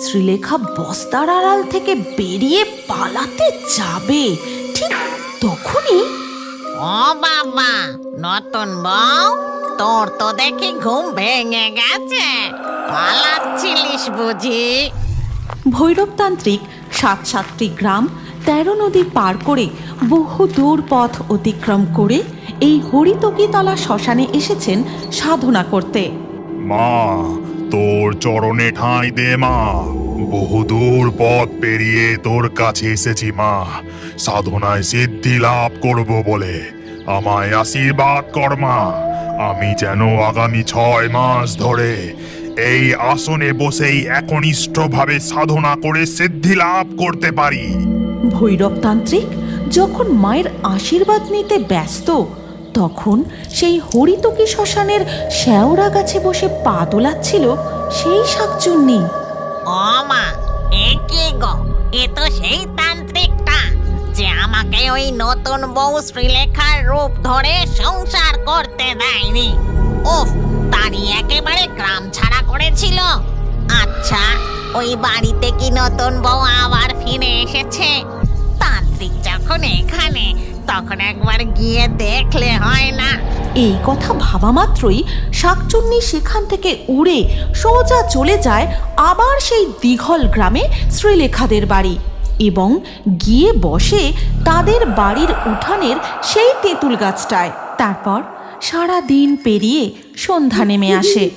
শ্রীলেখা বস্তার আড়াল থেকে বেরিয়ে পালাতে যাবে। ঠিক তখনই ও বাবা নতুন বউ? তোর তো দেখি ঘুম ভেঙে গেছে। পালাচ্ছিলিস বুঝি? ভৈরবতান্ত্রিক সাত সাতটি গ্রাম তেরো নদী পার করে বহু দূর পথ অতিক্রম করে এই হরিতকিতলা শ্মশানে এসেছেন সাধনা করতে। মা তোর চরণে ঠাঁই দে, মা। বহুদূর পথ পেরিয়ে তোর কাছে এসেছি, মা। সাধনায় সিদ্ধি লাভ করব বলে। আমায় আশীর্বাদ কর, মা। আমি যেন আগামী ছয় মাস ধরে এই আসনে বসেই একনিষ্ঠভাবে সাধনা করে সিদ্ধি লাভ করতে পারি। ভৈরবতান্ত্রিক, যখন মায়ের আশীর্বাদ নিতে ব্যস্ত তখন সেই হরিতকি শ্মশানের শ্যাওড়া গাছে বসে পা দোলাচ্ছিল সেই শাকচুন্নি। ও মা, এ কি গো? এ তো সেই তান্ত্রিকটা যে আমাকে ওই নতুন বউ শ্রীলেখার রূপ ধরে সংসার করতে দেয়নি। উফ, তারই একেবারে গ্রাম ছাড়া করেছিল। আচ্ছা ওই বাড়িতে কি নতুন বউ আবার ফিরে এসেছে? তান্ত্রিক যখন এখানে তখন একবার গিয়ে দেখলে হয় না। এই কথা ভাবা মাত্রই শাকচুন্নি সেখান থেকে উড়ে সোজা চলে যায় আবার সেই দীঘল গ্রামে শ্রীলেখাদের বাড়ি এবং গিয়ে বসে তাদের বাড়ির উঠানের সেই তেঁতুল গাছটায়। তারপর সারা দিন পেরিয়ে সন্ধ্যা নেমে আসে।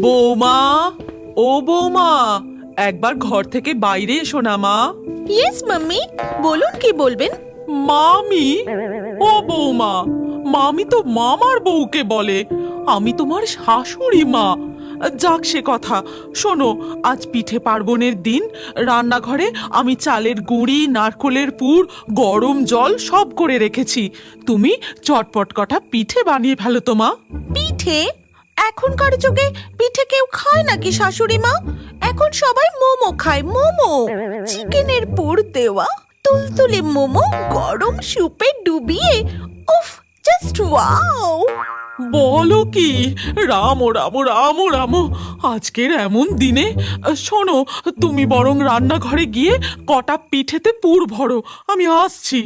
বৌমা ও বৌমা একবার ঘর থেকে বাইরে এসো না মা। ইয়েস মাম্মি বলুন কি বলবেন? মামি? ও বৌমা, মামি তো মামার বউকে বলে। আমি তোমার শাশুড়ি মা। যাক সে কথা, শোনো, আজ পিঠে পার্বণের দিন, রান্নাঘরে আমি চালের গুঁড়ি, নারকোলের পুর, গরম জল সব করে রেখেছি। তুমি চটপট কটা পিঠে বানিয়ে ফেলো তো মা। পিঠে? এখনকার যুগে পিঠে কেউ খায় নাকি শাশুড়ি মা? এখন সবাই মোমো খায়, মোমো। চিকেনের পুর দেওয়া। তুলতুলে মোমো গরম সুপে ডুবিয়ে উফ জাস্ট ওয়াও বলো কি? রাম ও রাম ও রাম ও রাম আজকের এমন দিনে শোনো তুমি বরং রান্নাঘরে গিয়ে কটা পিঠেতে পুর ভরো আমি আসছি।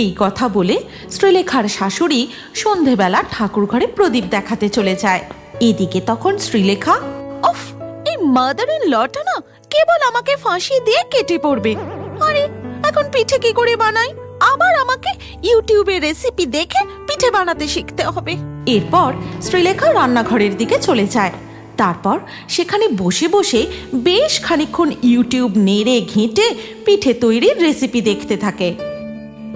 এই কথা বলে শ্রীলেখার শাশুড়ি সন্ধেবেলা ঠাকুর ঘরে প্রদীপ দেখাতে চলে যায়। এদিকে তখন শ্রীলেখা অফ এই মাদার ইন লটা না কেবল আমাকে ফাঁসি দিয়ে কেটে পড়বে। আরে এখন পিঠে কি করে বানাই? আবার আমাকে ইউটিউবে রেসিপি দেখে পিঠে বানাতে শিখতে হবে। এরপর শ্রীলেখা রান্নাঘরের দিকে চলে যায়। তারপর সেখানে বসে বসে বেশ খানিকক্ষণ ইউটিউব নেড়ে ঘেঁটে পিঠে তৈরির রেসিপি দেখতে থাকে।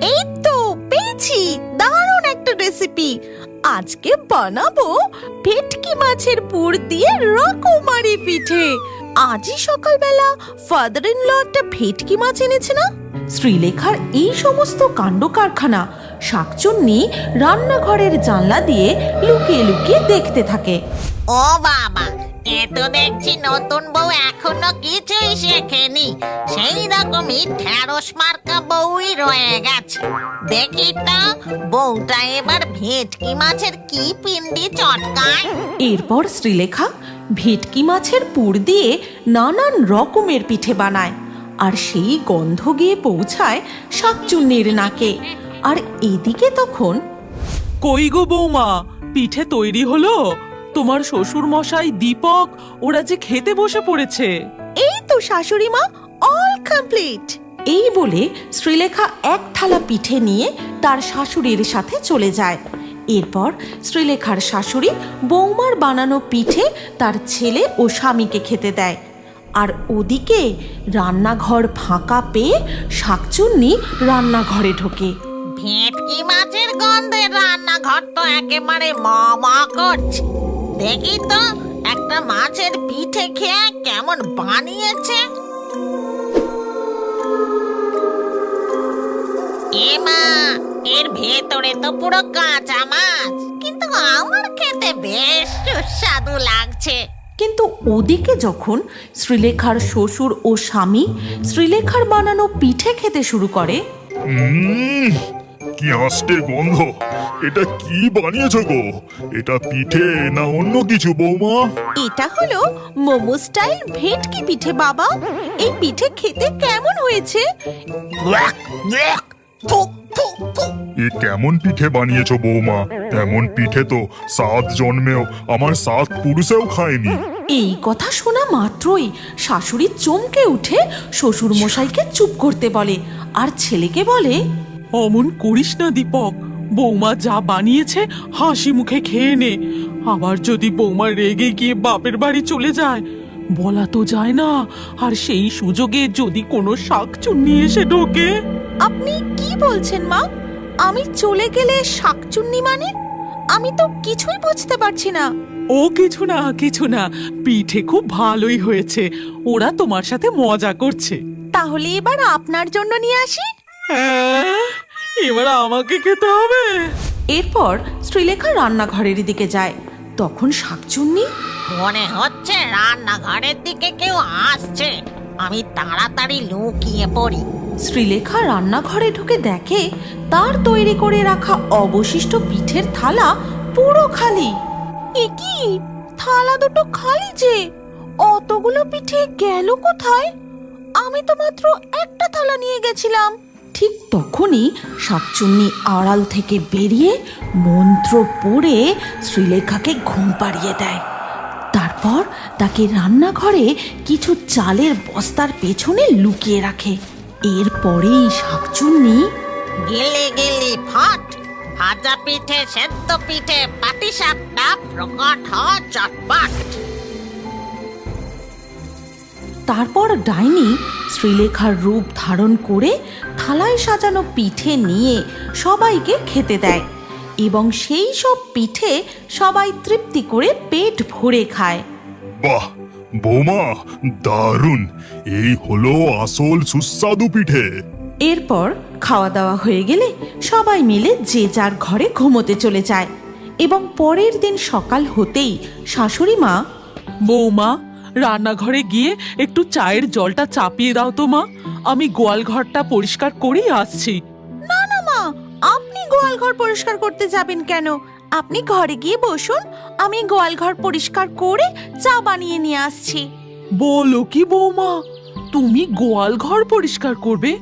এই তো, পেয়েছি! দারুণ একটা রেসিপি আজকে বানাবো ভেটকি মাছের পুর দিয়ে রকমারি পিঠে। আজই সকালবেলা ফাদার ইন ল একটা ভেটকি মাছ এনেছে না? শ্রীলেখার এই সমস্ত কাণ্ড কারখানা শাকচুন্নি রান্নাঘরের জানলা দিয়ে লুকিয়ে লুকিয়ে দেখতে থাকে। ও বাবা এ তো দেখছি নতুন বউ এখনও কিছুই শেখেনি। সেই রকমই ঢেঁড়স মার্কা বউই রয়ে গেছে। দেখি তো বউটা এবার ভেটকি মাছের কি পিন্ডি চটকায়? এরপর শ্রীলেখা ভেটকি মাছের পুর দিয়ে নানান রকমের পিঠে বানায়। আর সেই গন্ধ গিয়ে পৌঁছায় শাকচুন্নির নাকে। আর এদিকে তখন কই গো বৌমা পিঠে তৈরি হলো? তোমার শ্বশুর মশাই দীপক ওরা যে খেতে বসে পড়েছে। এই তো শাশুড়ি মা অল কমপ্লিট এই বলে শ্রীলেখা এক থালা পিঠে নিয়ে তার শাশুড়ির সাথে চলে যায়। এরপর শ্রীলেখার শাশুড়ি বৌমার বানানো পিঠে তার ছেলে ও স্বামীকে খেতে দেয়। আর ওদিকে রান্নাঘর ফাঁকা পেয়ে শাকচুন্নি রান্নাঘরে ঢোকে। ভেটকি মাছের গন্ধে রান্নাঘর তো একেবারে মা করছে। দেখি তো, একটা মাছের পিঠে খেয়ে কেমন বানিয়েছে। এ মা, এর ভেতরে তো পুরো কাঁচা মাছ, কিন্তু আমার খেতে বেশ সুস্বাদু লাগছে। কিন্তু ওদিকে যখন শ্রীলেখার শ্বশুর ও স্বামী শ্রীলেখার বানানো পিঠে খেতে শুরু করে কি গন্ধ। এটা কি বানিয়েছো গো? এটা পিঠে না অন্য কিছু বৌমা? এটা হলো মোমো স্টাইল ভেটকি পিঠে বাবা। এই পিঠে খেতে কেমন হয়েছে? এ কেমন পিঠে বানিয়েছো বৌমা? এমন পিঠে তো সাত জন্মেও আমার সাত পুরুষেও খায়নি। এই কথা শোনা মাত্রই শাশুড়ি চমকে উঠে শ্বশুর মশাইকে চুপ করতে বলে আর ছেলেকে বলে অমন করিস না দীপক বৌমা যা বানিয়েছে হাসি মুখে খেয়ে নে। আবার যদি বৌমা রেগে গিয়ে বাপের বাড়ি চলে যায় বলা তো যায় না আর সেই সুযোগে যদি কোনো শাক চুন্নি এসে ঢোকে। আপনি কি বলছেন মা? আমি চলে গেলে শাকচুন্নি মানে? আমি তো কিছুই বুঝতে পারছি না। ও কিছু না কিছু না। পিঠে খুব ভালোই হয়েছে। ওরা তোমার সাথে মজা করছে। তাহলে এবার আপনার জন্য নিয়ে আসি? হ্যাঁ, এবার আমাকে খেতে হবে। এরপর শ্রীলেখা রান্নাঘরের দিকে যায়। তখন শাকচুন্নি মনে হচ্ছে রান্নাঘরের দিকে কেউ আসছে। আমি তাড়াতাড়ি লুকিয়ে পড়ি। শ্রীলেখা রান্নাঘরে ঢুকে দেখে তার তৈরি করে রাখা অবশিষ্ট পিঠের থালা পুরো খালি। এ কি? থালা দুটো খালি যে। অতগুলো পিঠে গেল কোথায়? আমি তো মাত্র একটা থালা নিয়ে গেছিলাম। ঠিক তখনই শাকচুন্নি আড়াল থেকে বেরিয়ে মন্ত্র পড়ে শ্রীলেখাকে ঘুম পাড়িয়ে দেয়। তারপর তাকে রান্নাঘরে কিছু চালের বস্তার পেছনে লুকিয়ে রাখে। এরপরেই শাকচুন্নি গেলে গেলে ফট! ভাজা পিঠে সেদ্ধ পিঠে পাটি সাপটা প্রকট হ চটপট। তারপর ডাইনি শ্রীলেখার রূপ ধারণ করে থালায় সাজানো পিঠে নিয়ে সবাইকে খেতে দেয় এবং সেই সব পিঠে সবাই তৃপ্তি করে পেট ভরে খায়। বাহ বৌমা দারুণ! এই হলো আসল সুস্বাদু পিঠে। এরপর খাওয়া দাওয়া হয়ে গেলে সবাই মিলে যে যার ঘরে ঘুমোতে চলে যায়। এবং পরের দিন সকাল হতেই শাশুড়ি মা বৌমা রান্নাঘরে গিয়ে একটু চায়ের জলটা চাপিয়ে দাও তো মা। আমি গোয়াল ঘরটা পরিষ্কার করেই আসছি। না না মা আপনি গোয়াল ঘর পরিষ্কার করতে যাবেন কেন? আপনি ঘরে গিয়ে বসুন আমি গোয়াল ঘর পরিষ্কার করে চা বানিয়ে নিয়ে আসছি। বলো কি বৌমা তুমি গোয়াল ঘর পরিষ্কার করবে?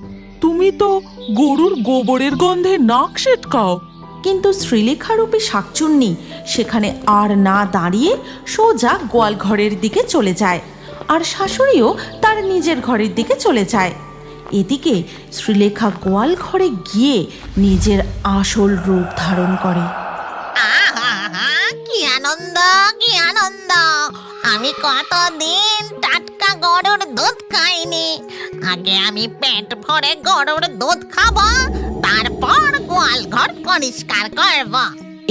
তুমি তো গরুর গোবরের গন্ধে নাক সেটকাও। কিন্তু শ্রীলেখারূপী শাকচুন্নি সেখানে আর না দাঁড়িয়ে সোজা গোয়াল ঘরের দিকে চলে যায় আর শাশুড়িও তার নিজের ঘরের দিকে চলে যায়। এদিকে শ্রীলেখা গোয়াল ঘরে গিয়ে নিজের আসল রূপ ধারণ করে। কি আনন্দ কি আনন্দ? আমি কতদিন টাটকা গরুর দুধ খাইনি। আগে আমি পেট ভরে গরুর দুধ খাব, তারপর গোয়াল ঘর পরিষ্কার করব।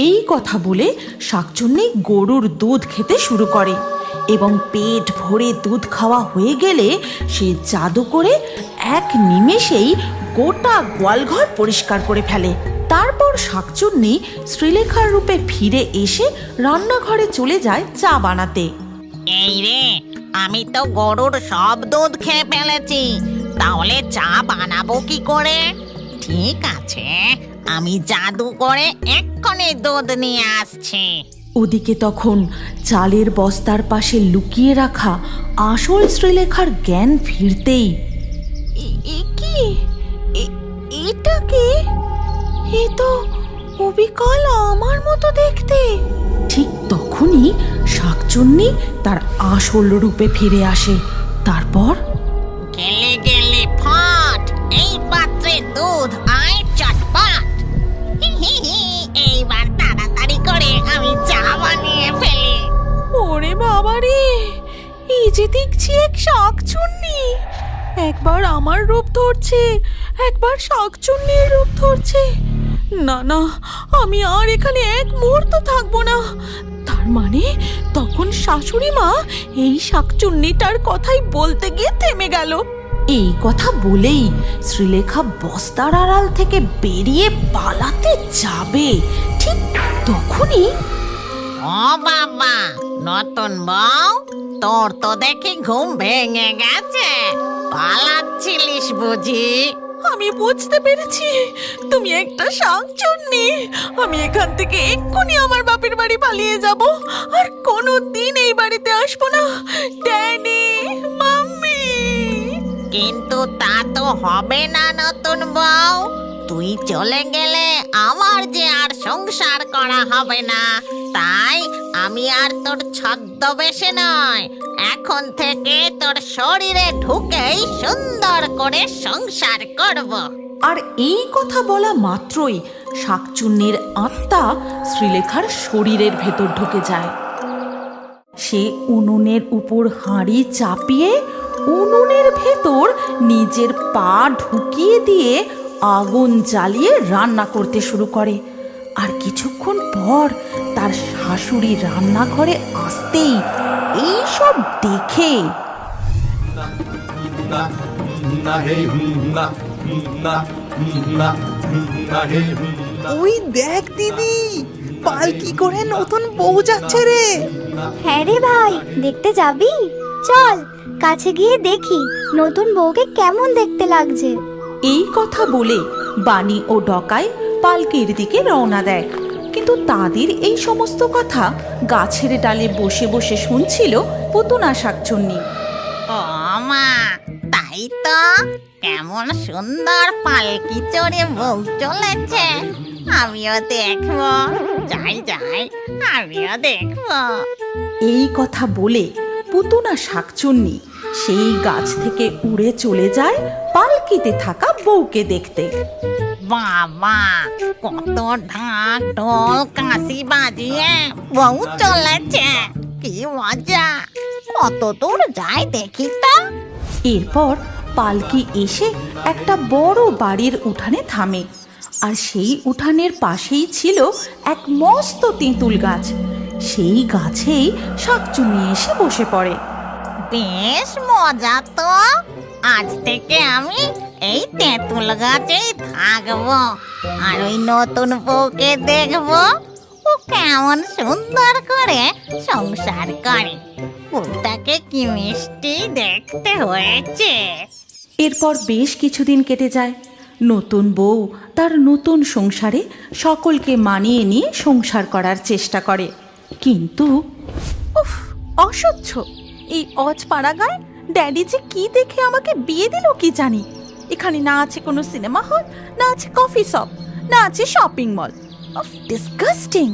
এই কথা বলে শাকচুন্নি গরুর দুধ খেতে শুরু করে এবং পেট ভরে দুধ খাওয়া হয়ে গেলে সে জাদু করে এক নিমেষেই গোটা গোয়ালঘর পরিষ্কার করে ফেলে। তারপর শাকচুন্নি শ্রীলেখার রূপে ফিরে এসে রান্নাঘরে চলে যায় চা বানাতে। এই রে আমি তো গরুর সব দুধ খেয়ে ফেলেছি তাহলে চা বানাবো কি করে? ঠিক আছে আমি জাদু করে এক্ষুনি দুধ নিয়ে আসছি। ওদিকে তখন চালের বস্তার পাশে লুকিয়ে রাখা আসল শ্রীলেখার জ্ঞান ফিরতেই কি? এটা কি? এ তো অবিকল আমার মতো দেখতে। ঠিক তখনই শাকচুন্নি তার আসল রূপে ফিরে আসে। তারপর? গেলে গেলে ফট এই পাত্রে দুধ আয় চটপট। এইবার তাড়াতাড়ি করে আমি চা বানিয়ে ফেলি। ওরে বাবা রে এই যে দেখছি এক শাকচুন্নি। একবার আমার রূপ ধরছে একবার শাকচুন্নির রূপ ধরছে। না না, আমি আর এখানে এক মুহূর্ত থাকব না। তার মানে তখন শাশুড়ি মা এই শাকচুন্নিটার কথাই বলতে গিয়ে থেমে গেল। এই কথা বলেই শ্রীলেখা বস্তার আড়াল থেকে বেরিয়ে পালাতে যাবে। ঠিক তখনই ও বাবা, নতুন বউ, তোর তো দেখি ঘুম ভেঙে গেছে। পালাচ্ছিলিস বুঝি? আমি বুঝতে পেরেছি। তুমি একটা শাকচুন্নি আমি এখান থেকে এক্ষুনি আমার বাপের বাড়ি পালিয়ে যাব। আর কোনো দিন এই বাড়িতে আসব না। Daddy mummy. কিন্তু তা তো হবে না, নতুন বউ। তুই চলে গেলে আমার যে আর সংসার করা হবে না, তাই আমি আর তোর ছদ্মবেশে নয়। এখন থেকে তোর শরীরে ঢুকেই সুন্দর করে সংসার করব। আর এই কথা বলা মাত্রই শাকচুন্নির আত্মা শ্রীলেখার শরীরের ভেতর ঢুকে যায়। সে উনুনের উপর হাঁড়ি চাপিয়ে উনুনের ভেতর নিজের পা ঢুকিয়ে দিয়ে আগুন জ্বালিয়ে রান্না করতে শুরু করে। আর কিছুক্ষণ পর তার শাশুড়ি রান্নাঘরে আসতেই এইসব দেখে। ওই দেখ দিদি পালকি করে নতুন বউ যাচ্ছে রে। হ্যাঁ রে ভাই দেখতে যাবি? চল কাছে গিয়ে দেখি নতুন বউকে কেমন দেখতে লাগছে। এই কথা বলে বাণী ও ডকাই পালকির দিকে রওনা দেয়। কিন্তু তাদের এই সমস্ত কথা গাছের ডালে বসে বসে শুনছিল পুতুনা শাকচুন্নি। ও মা তাই তো। কেমন সুন্দর পালকি চড়ে বউ চলেছে। আমিও দেখব। যাই যাই আমিও দেখব। এই কথা বলে পুতুনা শাকচুন্নি সেই গাছ থেকে উড়ে চলে যায় পালকিতে থাকা বউকে দেখতে। বাবা কত ঢাক ঢোল কাশি বাজিয়ে বউ চলেছে কি মজা কত দূর যায় দেখি তো এরপর পালকি এসে একটা বড় বাড়ির উঠানে থামে, আর সেই উঠানের পাশেই ছিল এক মস্ত তেঁতুল গাছ। সেই গাছেই শাকচুন্নি এসে বসে পড়ে। বেশ মজা তো। আজ থেকে আমি এই তেঁতুল গাছেই থাকব আর ওই নতুন বউকে দেখব। ও কেমন সুন্দর করে সংসার করে। বউটাকে কি মিষ্টি দেখতে হয়েছে। এরপর বেশ কিছুদিন কেটে যায়। নতুন বউ তার নতুন সংসারে সকলকে মানিয়ে নিয়ে সংসার করার চেষ্টা করে। কিন্তু উফ অসহ্য। এই অজপাড়া গায়ে ড্যাডি যে কি দেখে আমাকে বিয়ে দিল কি জানি। এখানে না আছে কোনো সিনেমা হল, না আছে কফি শপ, না আছে শপিং মল। অফ ডিসগাস্টিং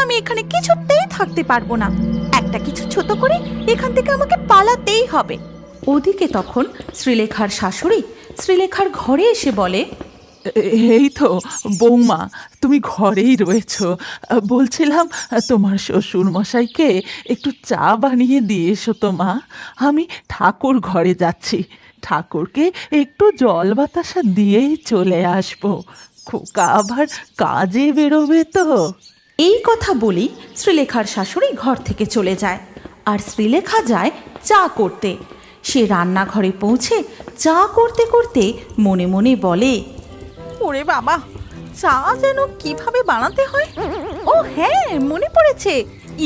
আমি এখানে কিছুতেই থাকতে পারব না। একটা কিছু ছোট করে এখান থেকে আমাকে পালাতেই হবে। ওদিকে তখন শ্রীলেখার শাশুড়ি শ্রীলেখার ঘরে এসে বলে এই তো, বৌমা, তুমি ঘরেই রয়েছো। বলছিলাম তোমার শ্বশুর মশাইকে একটু চা বানিয়ে দিয়ে এসো তো মা। আমি ঠাকুর ঘরে যাচ্ছি। ঠাকুরকে একটু জল বাতাসা দিয়েই চলে আসব। খোকা আবার কাজে বেরোবে তো। এই কথা বলি শ্রীলেখার শাশুড়ি ঘর থেকে চলে যায়। আর শ্রীলেখা যায় চা করতে। সে রান্নাঘরে পৌঁছে চা করতে করতে মনে মনে বলে ওরে বাবা চা যেন কীভাবে বানাতে হয়? ও হ্যাঁ মনে পড়েছে।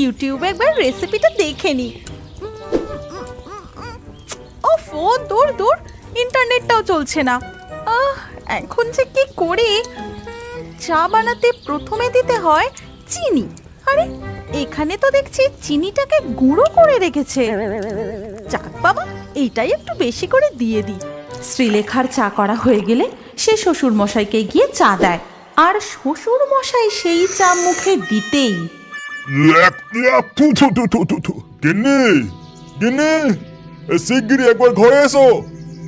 ইউটিউবে একবার রেসিপিটা দেখে নি। ও, ফোন, দূর দূর। ইন্টারনেটটাও চলছে না। আহ, এখন যে কি করি? চা বানাতে প্রথমে দিতে হয় চিনি। আরে, এখানে তো দেখছি চিনিটাকে গুঁড়ো করে রেখেছে। যাক বাবা, এইটাই একটু বেশি করে দিয়ে দিই। শ্রীলেখার চা করা হয়ে গেলে সে শ্বশুর মশাইকে গিয়ে চা দেয়। আর শ্বশুর মশাই সেই চা মুখে দিতেই। শিগগিরই একবার ঘরে এসো।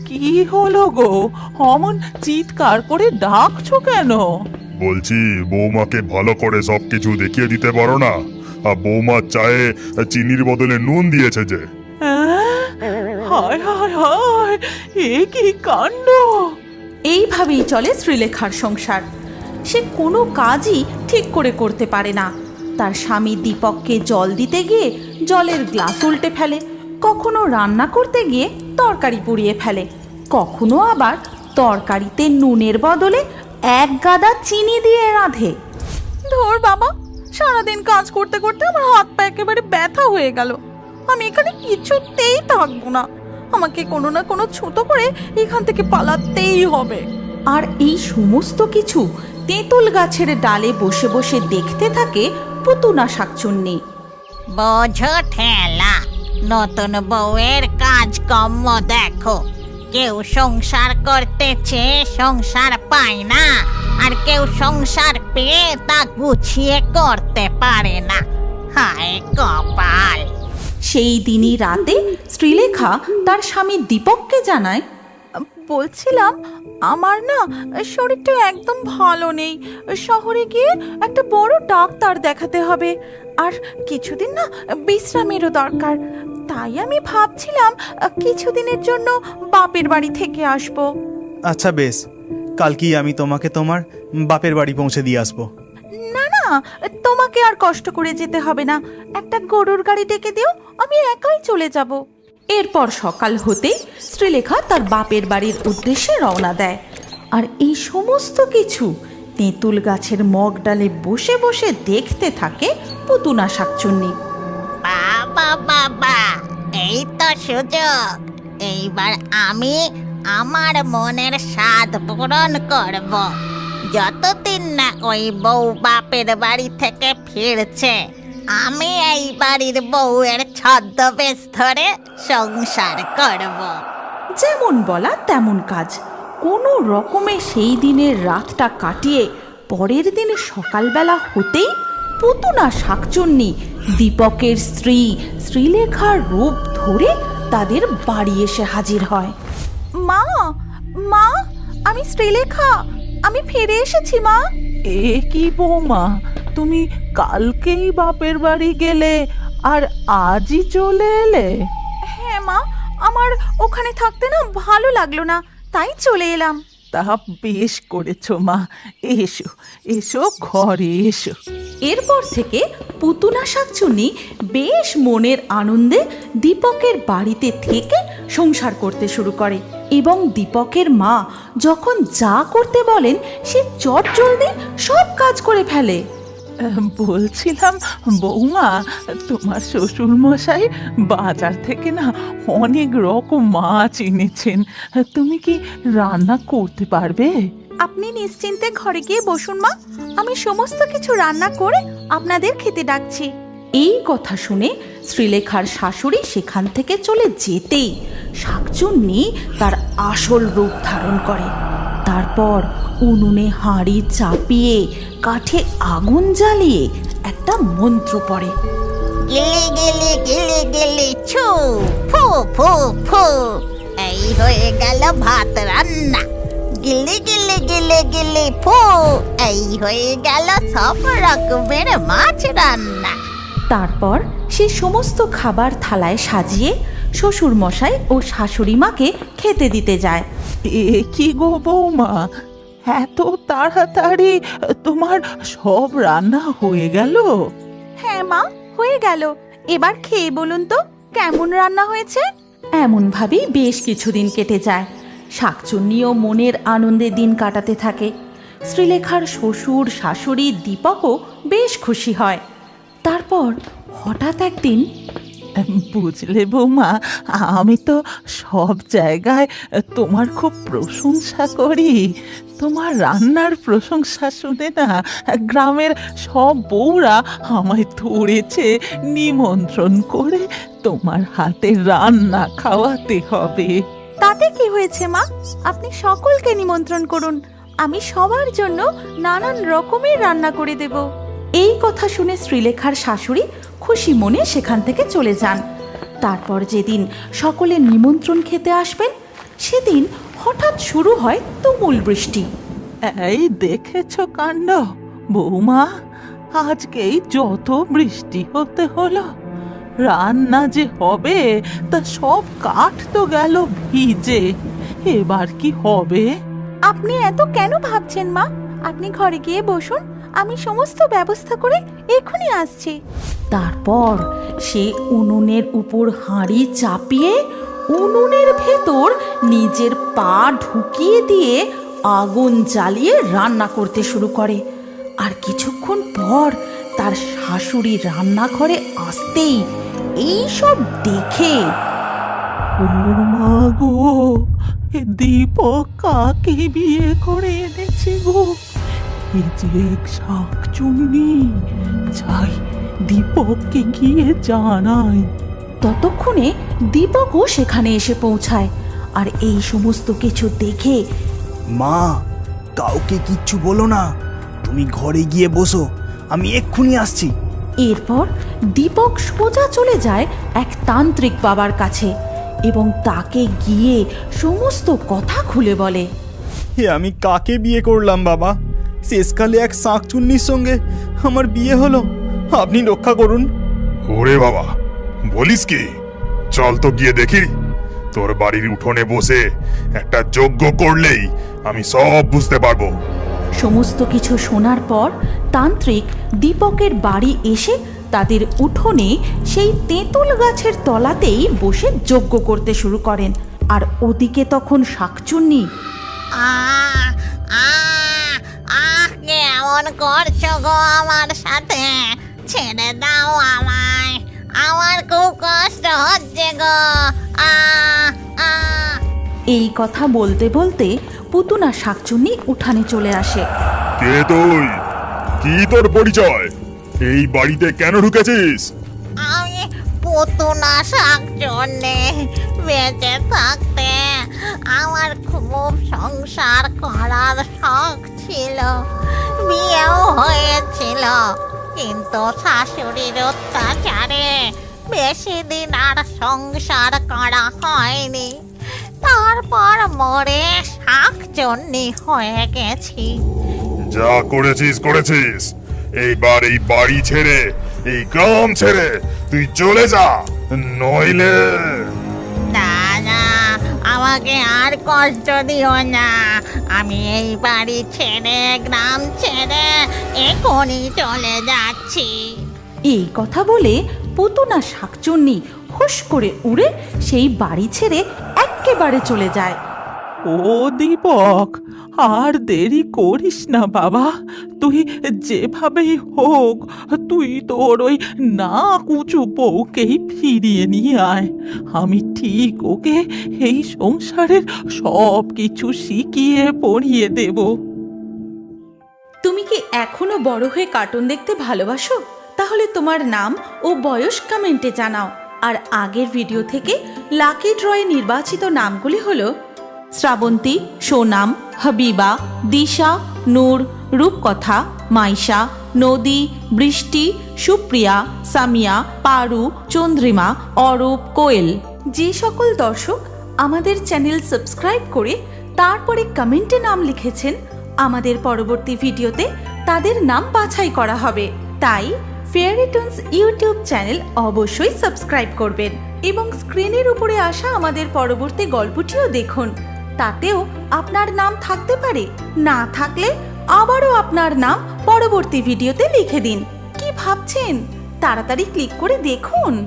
কি হলো গো? অমন চিৎকার করে ডাকছো কেন? বলছি বৌমাকে ভালো করে সবকিছু দেখিয়ে দিতে পারো না। আর বৌমার চায়ে চিনির বদলে নুন দিয়েছে যে। হ্যাঁ? হায় হায় হায় এ কি কাণ্ড? এইভাবেই চলে শ্রীলেখার সংসার। সে কোনো কাজই ঠিক করে করতে পারে না। তার স্বামী দীপককে জল দিতে গিয়ে জলের গ্লাস উল্টে ফেলে। কখনো রান্না করতে গিয়ে তরকারি পুড়িয়ে ফেলে কখনো আবার তরকারিতে নুনের বদলে এক গাদা চিনি দিয়ে রাঁধে। ধর বাবা সারাদিন কাজ করতে করতে আমার হাত পা একেবারে ব্যথা হয়ে গেল। আমি এখানে কিছুতেই থাকব না। আমাকে কোনো না কোনো ছোট করে এখান থেকে পালাতেই হবে। আর এই সমস্ত কিছু তেঁতুল গাছের ডালে বসে বসে দেখতে থাকে পুতুনা শাকচুন্নি। বোঝো ঠেলা নতুন বউয়ের কাজকর্ম দেখো। কেউ সংসার করতে চেয়ে সংসার পায় না। আর কেউ সংসার পেয়ে তা গুছিয়ে করতে পারে না। হায় কপাল! সেই দিনই রাতে শ্রীলেখা তার স্বামী দীপককে জানায়, বলছিলাম, আমার না শরীরটা একদম ভালো নেই। শহরে গিয়ে একটা বড় ডাক্তার দেখাতে হবে। আর কিছুদিন না বিশ্রামেরও দরকার। তাই আমি ভাবছিলাম কিছুদিনের জন্য বাপের বাড়ি থেকে আসব। আচ্ছা বেশ কালকেই আমি তোমাকে তোমার বাপের বাড়ি পৌঁছে দিয়ে আসব। না না তোমাকে আর কষ্ট করে যেতে হবে না। একটা গরুর গাড়ি ডেকে দিও আমি একাই চলে যাব। এরপর সকাল হতে শ্রীলেখা তার বাপের বাড়ির উদ্দেশ্যে রওনা দেয়। আর এই সমস্ত কিছু তেঁতুল গাছের মগ ডালে বসে বসে দেখতে থাকে পুতুনা শাকচুন্নি। বাবা বাবা এই তো সুযোগ। এইবার আমি আমার মনের স্বাদ পূরণ করব। যতদিন না ওই বউ বাপের বাড়ি থেকে ফিরছে, আমি এই বাড়ির বউয়ের ছদ্মবেশ ধরে সংসার করব। যেমন বলা তেমন কাজ। কোনো রকমে সেই দিনের রাতটা কাটিয়ে পরের দিনে সকালবেলা হতেই পুতুনা শাকচুন্নি দীপকের স্ত্রী শ্রীলেখার রূপ ধরে তাদের বাড়ি এসে হাজির হয়। মা মা আমি শ্রীলেখা আমি ফিরে এসেছি মা। এ কি বৌমা তুমি কালকেই বাপের বাড়ি গেলে আর আজই চলে এলে? হ্যাঁ মা আমার ওখানে থাকতে না ভালো লাগল না তাই চলে এলাম। তা বেশ করেছ মা। এসো এসো, ঘরে এসো। এরপর থেকে পুতুনা শাকচুনি বেশ মনের আনন্দে দীপকের বাড়িতে থেকে সংসার করতে শুরু করে এবং দীপকের মা যখন যা করতে বলেন, সে চট জলদি সব কাজ করে ফেলে। বলছিলাম বৌমা তোমার শ্বশুর মশাই বাজার থেকে না অনেক রকম মাছ এনেছেন। তুমি কি রান্না করতে পারবে? আপনি নিশ্চিন্তে ঘরে গিয়ে বসুন মা। আমি সমস্ত কিছু রান্না করে আপনাদের খেতে ডাকছি। এই কথা শুনে শ্রীলেখার শাশুড়ি সেখান থেকে চলে যেতেই শাকচুন্নি তার আসল রূপ ধারণ করে। তারপর উনুনে হাঁড়ি চাপিয়ে কাঠে আগুন জ্বালিয়ে একটা মন্ত্র পড়ে। গিলি গিলি গিলি গিলি ছু ফু ফু ফু। এই হয়ে গেল ভাত রান্না। গিলি গিলি গিলি গিলি ফু। এই হয়ে গেল সব রকমের মাছ রান্না। তারপর সে সমস্ত খাবার থালায় সাজিয়ে শ্বশুর মশাই ও শাশুড়ি মাকে খেতে দিতে যায়। এ কি গো বৌমা? এত তাড়াতাড়ি তোমার সব রান্না হয়ে গেল? হ্যাঁ মা হয়ে গেল। এবার খেয়ে বলুন তো কেমন রান্না হয়েছে? এমন ভাবেই বেশ কিছুদিন কেটে যায়। শাকচুন্নিও মনের আনন্দে দিন কাটাতে থাকে। শ্রীলেখার শ্বশুর শাশুড়ি দীপকও বেশ খুশি হয়। তারপর হঠাৎ একদিন বুঝলে বৌমা, আমি তো সব জায়গায় তোমার খুব প্রশংসা করি। তোমার রান্নার প্রশংসা শুনে না গ্রামের সব বউরা আমায় ধরেছে, নিমন্ত্রণ করে তোমার হাতে রান্না খাওয়াতে হবে। তাতে কি হয়েছে মা? আপনি সকলকে নিমন্ত্রণ করুন। আমি সবার জন্য নানান রকমের রান্না করে দেব। এই কথা শুনে শ্রীলেখার শাশুড়ি খুশি মনে সেখান থেকে চলে যান। তারপর যেদিন সকলে নিমন্ত্রণ খেতে আসবেন সেদিন হঠাৎ শুরু হয় তুমুল বৃষ্টি। এই দেখেছ কাণ্ড? বৌমা আজকেই যত বৃষ্টি হতে হলো রান্না যে হবে তা সব কাঠ তো গেল ভিজে। এবার কি হবে? আপনি এত কেন ভাবছেন মা? আপনি ঘরে গিয়ে বসুন। আমি সমস্ত ব্যবস্থা করে এখনই আসছি। তারপর সে উনুনের উপর হাঁড়ি চাপিয়ে উনুনের ভেতর নিজের পা ঢুকিয়ে দিয়ে আগুন জ্বালিয়ে রান্না করতে শুরু করে। আর কিছুক্ষণ পর তার শাশুড়ি রান্নাঘরে আসতেই এই সব দেখে মা গো দীপক কাকে বিয়ে করে এনেছে গো? যে এক শাকচুন্নি যাই দীপককে গিয়ে জানাই। ততক্ষণে দীপকও সেখানে এসে পৌঁছায় আর এই সমস্ত কিছু দেখে মা কাউকে কিচ্ছু বলো না। তুমি ঘরে গিয়ে বসো আমি এক্ষুনি আসছি। এরপর দীপক সোজা চলে যায় এক তান্ত্রিক বাবার কাছে এবং তাকে গিয়ে সমস্ত কথা খুলে বলে। হে আমি কাকে বিয়ে করলাম বাবা? শেষকালে এক শাঁকচুন্নির সঙ্গে আমার বিয়ে হলো। আপনি রক্ষা করুন। ওরে বাবা বলিস কি? চল তো গিয়ে দেখি। তোর বাড়ির উঠোনে বসে একটা যজ্ঞ করলেই আমি সব বুঝতে পারব। সমস্ত কিছু শোনার পর তান্ত্রিক দীপকের বাড়ি এসে তাদের উঠোনে সেই তেঁতুল গাছের তলাতেই বসে যজ্ঞ করতে শুরু করেন। আর ওদিকে তখন শাকচুন্নি। আ আহ কেমন করছ গো আমার সাথে? ছেড়ে দাও আমায়। আমার খুব কষ্ট হচ্ছে গো। আহ আহ এই কথা বলতে বলতে পুতুনা শাকচুন্নি উঠানে চলে আসে। কে তুই? কি তোর পরিচয়? এই বাড়িতে কেন ঢুকেছিস? আমি পুতুনা শাক জন্যে বেঁচে থাকতে আমার খুব সংসার করার শখ ছিল। বিয়েও হয়েছিল। কিন্তু শাশুড়ির অত্যাচারে বেশি দিন আর সংসার করা হয়নি। তারপর মরে শাক জন্যে হয়ে গেছি। যা করেছিস করেছিস। এইবার এই বাড়ি ছেড়ে, এই গ্রাম ছেড়ে তুই চলে যা, নইলে আমাকে আর কষ্ট দিও না। আমি এই বাড়ি ছেড়ে, গ্রাম ছেড়ে এখনই চলে যাচ্ছি। এই কথা বলে পুতুনা শাকচুন্নি হুশ করে উড়ে সেই বাড়ি ছেড়ে একেবারে চলে যায়। ও দীপক, আর দেরি করিস না বাবা। তুই যেভাবেই হোক, তুই তোর ওই না কুচু বউকেই ফিরিয়ে নিয়ে আয়। আমি ঠিক ওকে এই সংসারের সব কিছু শিখিয়ে পড়িয়ে দেব। তুমি কি এখনও বড় হয়ে কার্টুন দেখতে ভালোবাসো? তাহলে তোমার নাম ও বয়স কমেন্টে জানাও। আর আগের ভিডিও থেকে লাকি ড্রয়ে নির্বাচিত নামগুলি হলো শ্রাবন্তী, সোনাম, হাবিবা, দিশা, নূর, রূপকথা, মাইশা, নদী, বৃষ্টি, সুপ্রিয়া, সামিয়া, পারু, চন্দ্রিমা, অরূপ, কোয়েল। যে সকল দর্শক আমাদের চ্যানেল সাবস্ক্রাইব করে তারপরে কমেন্টে নাম লিখেছেন, আমাদের পরবর্তী ভিডিওতে তাদের নাম বাছাই করা হবে। তাই ফেয়ারিটন্স ইউটিউব চ্যানেল অবশ্যই সাবস্ক্রাইব করবেন এবং স্ক্রিনের উপরে আসা আমাদের পরবর্তী গল্পটিও দেখুন। তাতেও আপনার নাম থাকতে পারে। না থাকলে আবারও আপনার নাম পরবর্তী ভিডিওতে লিখে দিন। কি ভাবছেন? তাড়াতাড়ি ক্লিক করে দেখুন।